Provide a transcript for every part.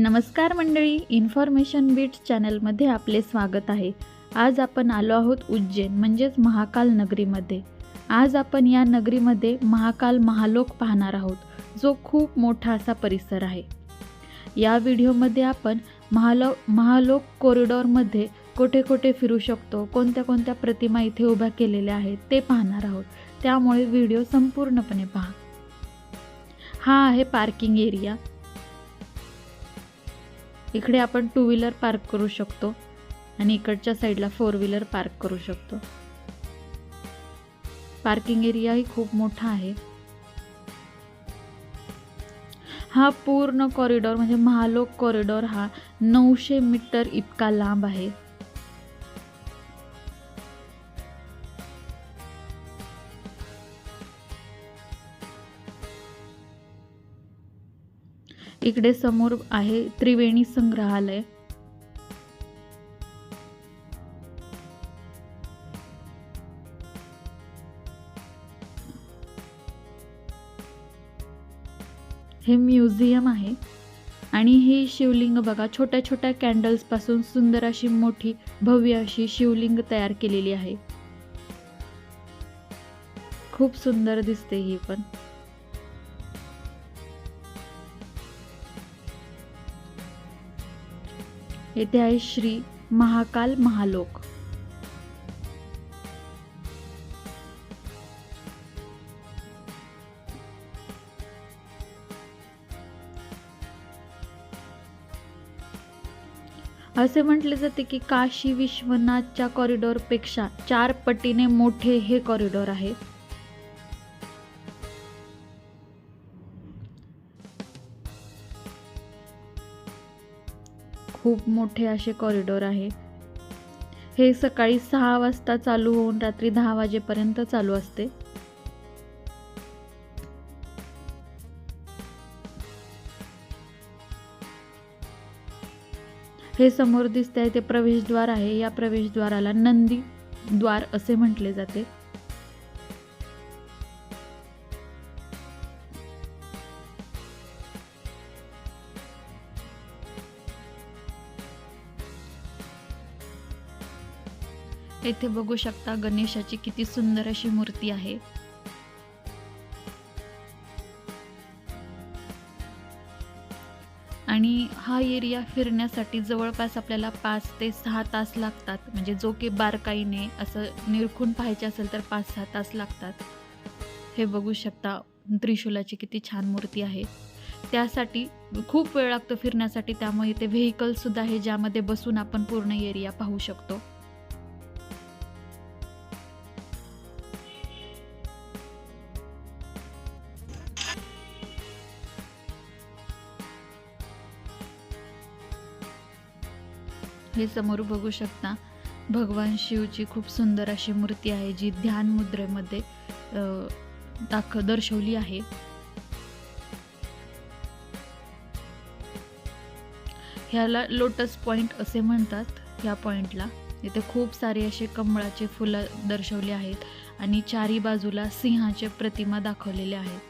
नमस्कार मंडळी information beats चॅनलमध्ये आपले स्वागत आहे. आज आपण आलो आहोत उज्जैन म्हणजेच महाकाल नगरीमध्ये. आज आपण या नगरीमध्ये महाकाल महालोक पाहणार आहोत जो खूप मोठा असा परिसर आहे. या व्हिडिओमध्ये आपण महालो महालोक कॉरिडॉरमध्ये कुठे कोठे फिरू शकतो कोणत्या कोणत्या प्रतिमा इथे उभ्या केलेल्या आहेत ते पाहणार आहोत. त्यामुळे व्हिडिओ संपूर्णपणे पहा. हा आहे पार्किंग एरिया. इकडे आपण टू व्हीलर पार्क करू शकतो आणि इकडच्या साईडला फोर व्हीलर पार्क करू शकतो. पार्किंग एरियाही खूप मोठा आहे. हा पूर्ण कॉरिडॉर म्हणजे महालोक कॉरिडॉर हा नऊशे मीटर इतका लांब आहे. इकडे समोर आहे त्रिवेणी संग्रहालय. हे म्युझियम आहे आणि हे शिवलिंग बघा छोट्या छोट्या कॅन्डल्सपासून सुंदर अशी मोठी भव्य अशी शिवलिंग तयार केलेली आहे. खूप सुंदर दिसते ही पण. येथे आहे श्री महाकाल महालोक. असे म्हटले जाते की काशी विश्वनाथच्या कॉरिडॉरपेक्षा चार पटीने मोठे हे कॉरिडॉर आहे. खूप मोठे असे कॉरिडॉर आहे. हे सकाळी सहा वाजता चालू होऊन रात्री दहा वाजेपर्यंत चालू असते. हे समोर दिसते आहे ते प्रवेशद्वार आहे. या प्रवेशद्वाराला नंदी द्वार असे म्हटले जाते. येथे बघू शकता गणेशाची किती सुंदर अशी मूर्ती आहे. आणि हा एरिया फिरण्यासाठी जवळपास आपल्याला पाच ते सहा तास लागतात. म्हणजे जो की बारकाईने असं निरखून पाहायचे असेल तर पाच सहा तास लागतात. हे बघू शकता त्रिशूलाची किती छान मूर्ती आहे. त्यासाठी खूप वेळ लागतो फिरण्यासाठी त्यामुळे इथे व्हेकलसुद्धा आहे ज्यामध्ये बसून आपण पूर्ण एरिया पाहू शकतो. हे समोर बघू शकता. भगवान शिवची खूप सुंदर अशी मूर्ती आहे जी ध्यान मुद्रेमध्ये अ, दाख दर्शवली आहे. ह्याला लोटस पॉइंट असे म्हणतात ह्या पॉइंटला. इथे खूप सारे असे कमळाचे फुलं दर्शवले आहेत आणि चारी बाजूला सिंहाचे प्रतिमा दाखवलेले आहेत.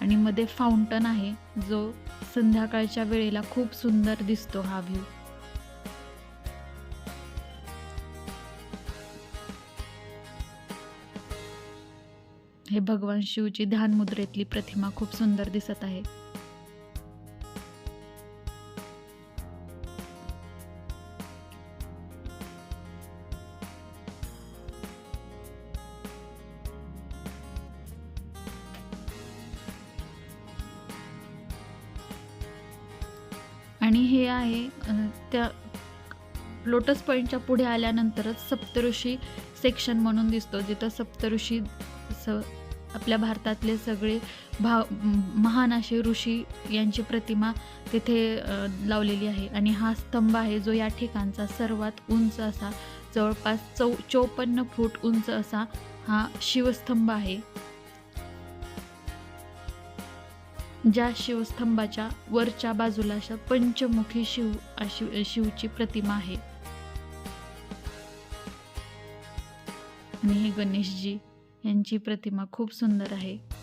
आणि मध्ये फाउंटन आहे जो संध्याकाळच्या वेळेला खूप सुंदर दिसतो हा व्ह्यू हे भगवान शिवची ध्यान मुद्रेतली प्रतिमा खूप सुंदर दिसत आहे. आणि हे आहे त्या लोटस पॉईंटच्या पुढे आल्यानंतरच सप्तऋषी सेक्शन म्हणून दिसतो जिथं सप्तऋषी स आपल्या भारतातले सगळे भाव महान असे ऋषी यांची प्रतिमा तिथे लावलेली आहे. आणि हा स्तंभ आहे जो या ठिकाणचा सर्वात उंच असा जवळपास चौ चौपन्न फूट उंच असा हा शिवस्तंभ आहे. ज्या शिवस्तंभाच्या वरच्या बाजूला अशा पंचमुखी शिव अशी शिवची प्रतिमा आहे. आणि हे गणेशजी यांची प्रतिमा खूप सुंदर आहे.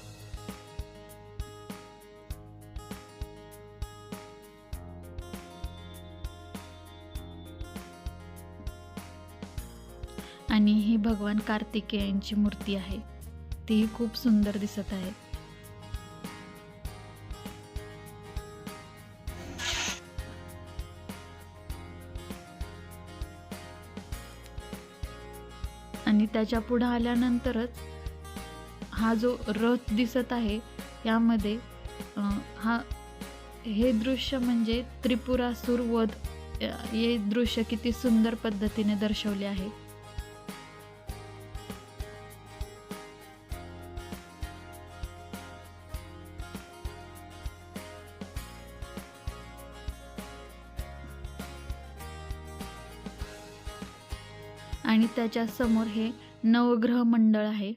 आणि ही भगवान कार्तिकेयांची मूर्ती आहे. तीही खूप सुंदर दिसत आहे. आणि त्याच्या पुढं आल्यानंतरच हा जो रथ दिसत आहे यामध्ये हा हे दृश्य म्हणजे त्रिपुरासूर वध हे दृश्य किती सुंदर पद्धतीने दर्शवले आहे. आणि त्याच्यासमोर हे नवग्रह मंडळ आहे.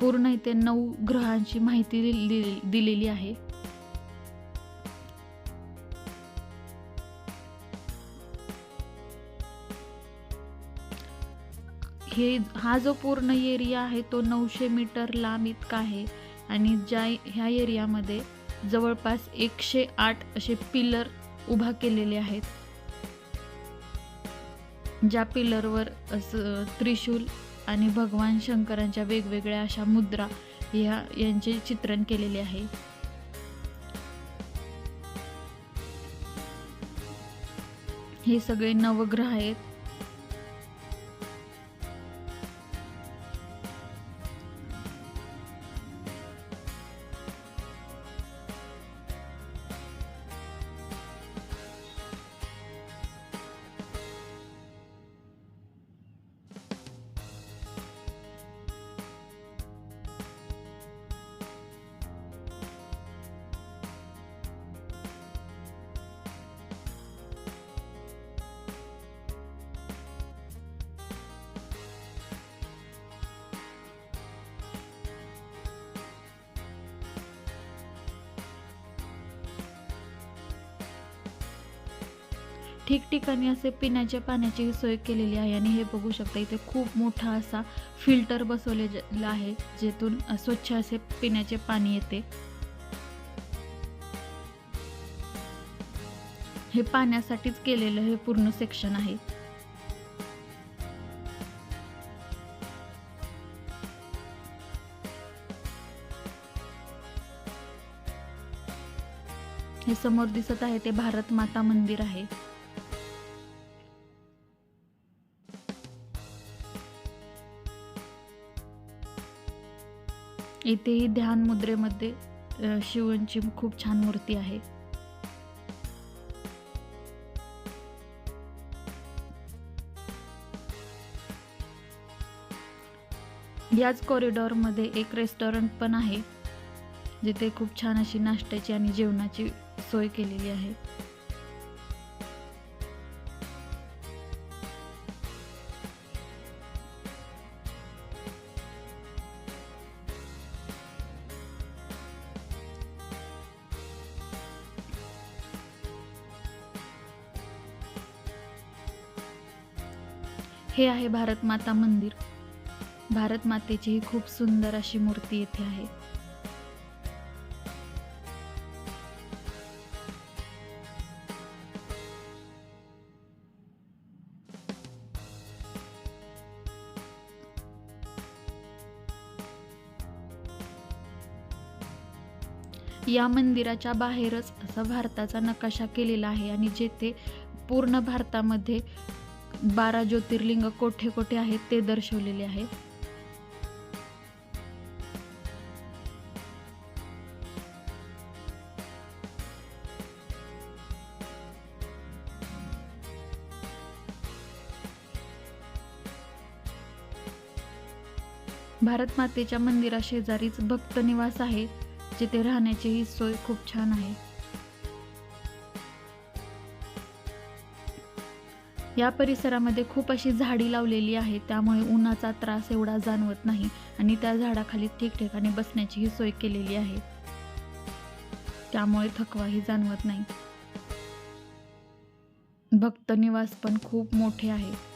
पूर्ण इथे नऊ ग्रहांची माहिती दिलेली आहे. हे हा जो पूर्ण एरिया आहे तो नऊशे मीटर लांब इतका आहे. आणि ज्या ह्या एरियामध्ये जवळपास एकशे आठ असे पिलर उभा केलेले आहेत. ज्या पिलरवर असं त्रिशूल आणि भगवान शंकरांच्या वेगवेगळ्या अशा मुद्रा ह्या यांचे चित्रण केलेले आहे. हे सगळे नवग्रह आहेत. ठिकठिकाणी असे पिण्याच्या पाण्याची सोय केलेली आहे आणि हे बघू शकता इथे खूप मोठा असा फिल्टर बसवलेला आहे जेथून स्वच्छ असे पिण्याचे पाणी येते. हे पाण्यासाठीच केलेलं हे पूर्ण सेक्शन आहे. हे समोर दिसत आहे ते भारत माता मंदिर आहे. इथेही ध्यान मुद्रेमध्ये शिवांची खूप छान मूर्ती आहे. याच कॉरिडॉरमध्ये एक रेस्टॉरंट पण आहे जिथे खूप छान अशी नाश्त्याची आणि जेवणाची सोय केलेली आहे. हे आहे भारत माता मंदिर. भारत मातेची ही खूप सुंदर अशी मूर्ती येथे आहे. या मंदिराच्या बाहेरच असा भारताचा नकाशा केलेला आहे आणि जेथे पूर्ण भारतामध्ये बारा ज्योतिर्लिंग कोठे कोठे आहेत ते दर्शवलेले आहे. भारत मातेच्या मंदिराशेजारीच भक्त निवास आहे जिथे राहण्याचीही सोय खूप छान आहे. या परिसरामध्ये खूप अशी झाडी लावलेली आहे त्यामुळे उन्हाचा त्रास एवढा जाणवत नाही आणि त्या झाडाखाली ठिकठिकाणी बसण्याचीही सोय केलेली आहे. त्यामुळे थकवाही जाणवत नाही. भक्त निवास पण खूप मोठे आहे.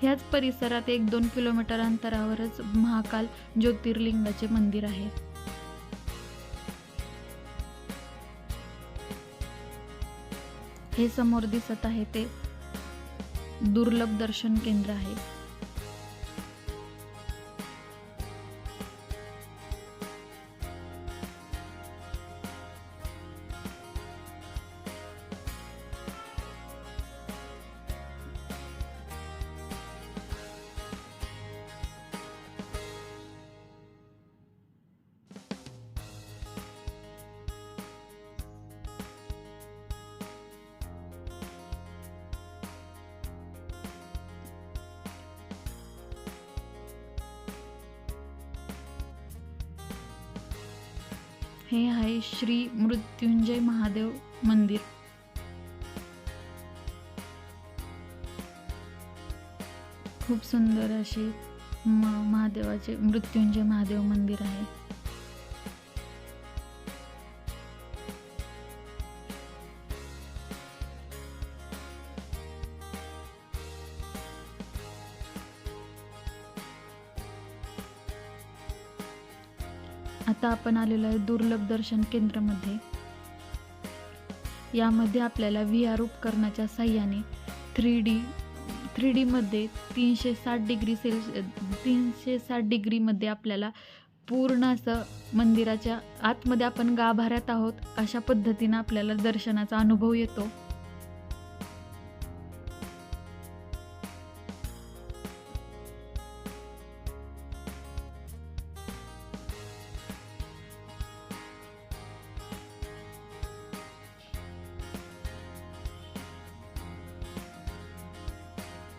ह्याच परिसरात एक दोन किलोमीटर अंतरावरच महाकाल ज्योतिर्लिंगाचे मंदिर आहे. हे समोर दिसत आहे ते दुर्लभ दर्शन केंद्र आहे. हे आहे श्री मृत्युंजय महादेव मंदिर. खूप सुंदर असे महादेवाचे मृत्युंजय महादेव मंदिर आहे. आता आपण आलेलो आहे दुर्लभ दर्शन केंद्रमध्ये. यामध्ये आपल्याला व्ही आर उपकरणाच्या साह्याने थ्री डी थ्री डीमध्ये तीनशे साठ डिग्री सेल्सि तीनशे साठ डिग्रीमध्ये आपल्याला पूर्ण असं मंदिराच्या आतमध्ये आपण गाभाऱ्यात आहोत अशा पद्धतीनं आपल्याला दर्शनाचा अनुभव येतो.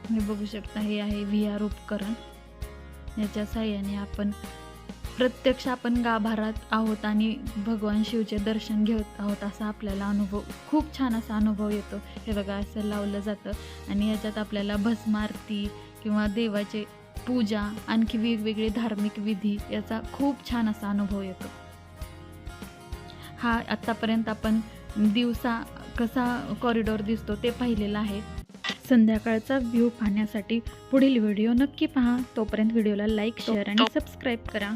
तुम्ही बघू शकता हे आहे व्ही आर उपकरण. याच्या साह्याने आपण प्रत्यक्ष आपण गाभारात आहोत आणि भगवान शिवचे दर्शन घेत आहोत असा आपल्याला अनुभव खूप छान असा अनुभव येतो. हे बघा असं लावलं जातं आणि याच्यात आपल्याला भस्मारती किंवा देवाचे पूजा आणखी वेगवेगळे धार्मिक विधी याचा खूप छान असा अनुभव येतो. हा आत्तापर्यंत आपण दिवसा कसा कॉरिडॉर दिसतो ते पाहिलेलं आहे. संध्याकाळचा व्ह्यू पाहण्यासाठी पुढील व्हिडिओ नक्की पहा. तोपर्यंत व्हिडिओला लाईक शेअर आणि सबस्क्राईब करा.